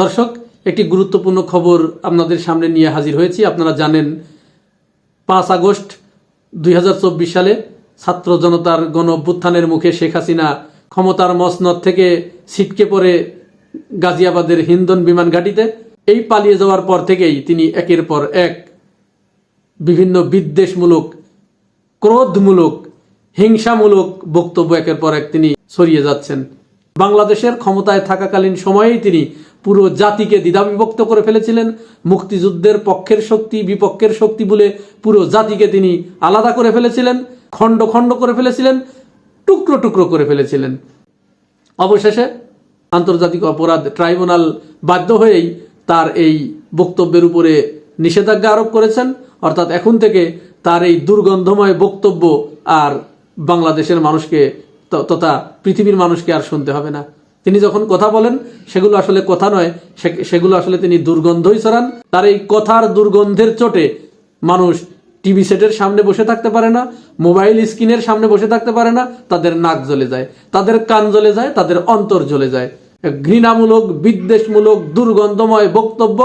দর্শক, একটি গুরুত্বপূর্ণ খবর আপনাদের সামনে নিয়ে হাজির হয়েছি। আপনারা জানেন, পাঁচ আগস্ট দুই সালে ছাত্র জনতার গণ অভ্যুত্থানের মুখে শেখ হাসিনা ক্ষমতার মসনদ থেকে ছিটকে পড়ে গাজিয়াবাদের হিন্দন বিমান ঘাঁটিতে। এই পালিয়ে যাওয়ার পর থেকেই তিনি একের পর এক বিভিন্ন বিদ্বেষমূলক, ক্রোধমূলক, হিংসামূলক বক্তব্য একের পর এক তিনি ছড়িয়ে যাচ্ছেন। বাংলাদেশের ক্ষমতায় থাকাকালীন সময়েই তিনি পুরো জাতিকে দ্বিধাবিভক্ত করে ফেলেছিলেন। মুক্তিযুদ্ধের পক্ষের শক্তি, বিপক্ষের শক্তি বলে পুরো জাতিকে তিনি আলাদা করে ফেলেছিলেন, খণ্ড খণ্ড করে ফেলেছিলেন, টুকরো টুকরো করে ফেলেছিলেন। অবশেষে আন্তর্জাতিক অপরাধ ট্রাইব্যুনাল বাধ্য হয়েই তার এই বক্তব্যের উপরে নিষেধাজ্ঞা আরোপ করেছেন। অর্থাৎ এখন থেকে তার এই দুর্গন্ধময় বক্তব্য আর বাংলাদেশের মানুষকে তথা পৃথিবীর মানুষকে আর শুনতে হবে না। তিনি যখন কথা বলেন, সেগুলো আসলে কথা নয় সেগুলো আসলে তিনি দুর্গন্ধই ছড়ান। তার এই কথার দুর্গন্ধের চোটে মানুষ টিভি সেটের সামনে বসে থাকতে পারে না, মোবাইল স্ক্রিনের সামনে বসে থাকতে পারে না, তাদের নাক জ্বলে যায়, তাদের কান জ্বলে যায়, তাদের অন্তর জ্বলে যায়। ঘৃণামূলক, বিদ্বেষমূলক, দুর্গন্ধময় বক্তব্য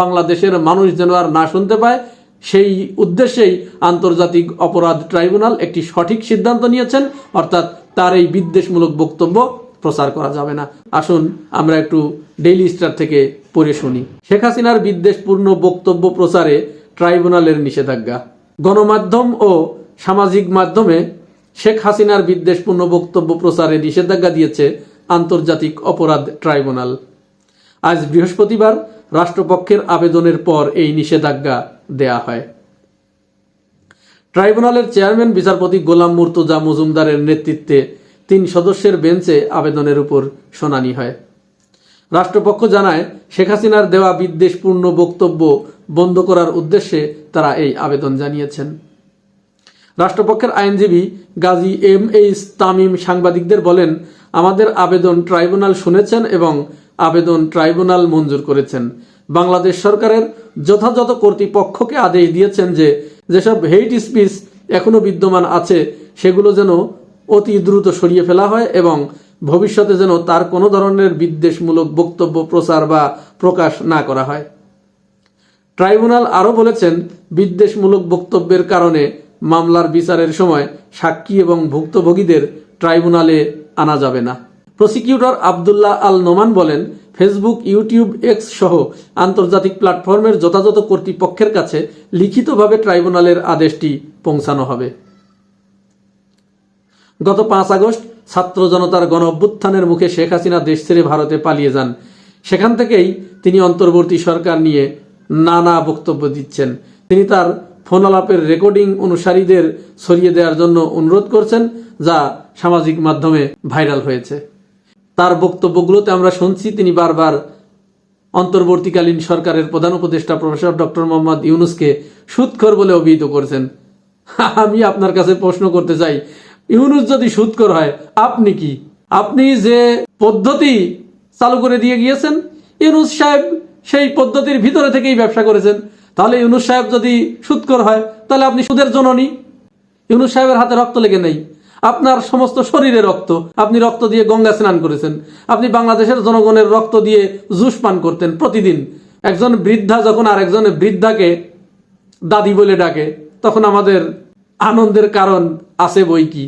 বাংলাদেশের মানুষ যেন আর না শুনতে পায়, সেই উদ্দেশ্যেই আন্তর্জাতিক অপরাধ ট্রাইব্যুনাল একটি সঠিক সিদ্ধান্ত নিয়েছেন, অর্থাৎ তার এই বিদ্বেষমূলক বক্তব্য প্রচার করা যাবে না। আসুন, আমরা একটু ডেইলি স্টার থেকে পড়ে শুনি। শেখ হাসিনার বিদ্বেষপূর্ণ বক্তব্য প্রচারে ট্রাইব্যুনালের নিষেধাজ্ঞা। গণমাধ্যম ও সামাজিক মাধ্যমে শেখ হাসিনার বিদ্বেষপূর্ণ বক্তব্য প্রচারে নিষেধাজ্ঞা দিয়েছে আন্তর্জাতিক অপরাধ ট্রাইব্যুনাল। আজ বৃহস্পতিবার রাষ্ট্রপক্ষের আবেদনের পর এই নিষেধাজ্ঞা দেয়া হয়। ট্রাইব্যুনালের চেয়ারম্যান বিচারপতি গোলাম মুর্তজা মজুমদারের নেতৃত্বে তিন সদস্যের বেঞ্চে আবেদনের উপর শুনানি হয়। রাষ্ট্রপক্ষ জানায়, শেখ হাসিনার দেওয়া বিদ্বেষপূর্ণ বক্তব্য বন্ধ করার উদ্দেশ্যে তারা এই আবেদন জানিয়েছেন। রাষ্ট্রপক্ষের আইনজীবী গাজী এম এইচ তামিম সাংবাদিকদের বলেন, আমাদের আবেদন ট্রাইব্যুনাল শুনেছেন এবং আবেদন ট্রাইব্যুনাল মঞ্জুর করেছেন। বাংলাদেশ সরকারের যথাযথ কর্তৃপক্ষকে আদেশ দিয়েছেন যে, যেসব হেইট স্পিচ এখনও বিদ্যমান আছে, সেগুলো যেন অতি দ্রুত সরিয়ে ফেলা হয় এবং ভবিষ্যতে যেন তার কোনো ধরনের বিদ্বেষমূলক বক্তব্য, প্রচার বা প্রকাশ না করা হয়। ট্রাইব্যুনাল আরও বলেছেন, বিদ্বেষমূলক বক্তব্যের কারণে মামলার বিচারের সময় সাক্ষী এবং ভুক্তভোগীদের ট্রাইব্যুনালে আনা যাবে না। প্রসিকিউটর আবদুল্লাহ আল নোমান বলেন, ফেসবুক, ইউটিউব, এক্স সহ আন্তর্জাতিক প্ল্যাটফর্মের যথাযথ কর্তৃপক্ষের কাছে লিখিতভাবে ট্রাইব্যুনালের আদেশটি পৌঁছানো হবে। গত পাঁচ আগস্ট ছাত্র জনতার গণ অভ্যুত্থানের মুখে শেখ হাসিনা দেশ ছেড়ে ভারতে পালিয়ে যান। সেখান থেকেই তিনি অন্তর্বর্তী সরকার নিয়ে নানা বক্তব্য দিচ্ছেন। তিনি তার ফোনালাপের রেকর্ডিং অনুসারীদের ছড়িয়ে দেওয়ার জন্য অনুরোধ করছেন, যা সামাজিক মাধ্যমে ভাইরাল হয়েছে। তার বক্তব্যগুলোতে আমরা শুনছি, তিনি বারবার অন্তর্বর্তীকালীন সরকারের প্রধান উপদেষ্টা প্রফেসর ডক্টর মোহাম্মদ ইউনুসকে সুৎখর বলে অভিহিত করেছেন। আমি আপনার কাছে প্রশ্ন করতে চাই ইউনুস যদি সুৎখর হয়, আপনি কি? আপনি যে পদ্ধতি চালু করে দিয়ে গিয়েছেন, ইউনুস সাহেব সেই পদ্ধতির ভিতরে থেকেই ব্যবসা করেছেন। তাহলে ইউনুস সাহেব যদি সুৎখর হয়, তাহলে আপনি সুদের জননী। ইউনুস সাহেবের হাতে রক্ত লেগে নেই। আপনার সমস্ত শরীরে রক্ত। আপনি রক্ত দিয়ে গঙ্গা স্নান করেছেন। আপনি বাংলাদেশের জনগণের রক্ত দিয়ে জুস পান করতেন প্রতিদিন। একজন বৃদ্ধা যখন আর একজন বৃদ্ধাকে দাদি বলে ডাকে, তখন আমাদের আনন্দের কারণ আছে বই কি?